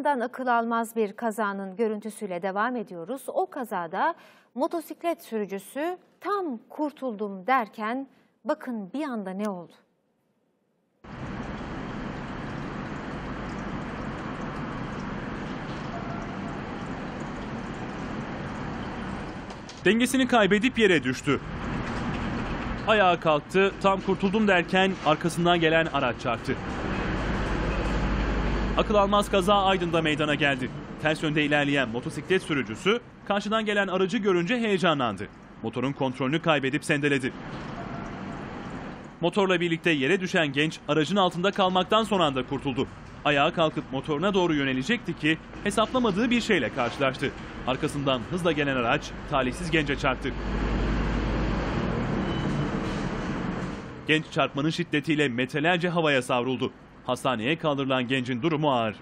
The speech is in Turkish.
yandan akıl almaz bir kazanın görüntüsüyle devam ediyoruz. O kazada motosiklet sürücüsü tam kurtuldum derken bakın bir anda ne oldu? Dengesini kaybedip yere düştü. Ayağa kalktı, tam kurtuldum derken arkasından gelen araç çarptı. Akıl almaz kaza Aydın'da meydana geldi. Ters yönde ilerleyen motosiklet sürücüsü karşıdan gelen aracı görünce heyecanlandı. Motorun kontrolünü kaybedip sendeledi. Motorla birlikte yere düşen genç aracın altında kalmaktan son anda kurtuldu. Ayağa kalkıp motoruna doğru yönelecekti ki hesaplamadığı bir şeyle karşılaştı. Arkasından hızla gelen araç talihsiz gence çarptı. Genç çarpmanın şiddetiyle metrelerce havaya savruldu. Hastaneye kaldırılan gencin durumu ağır.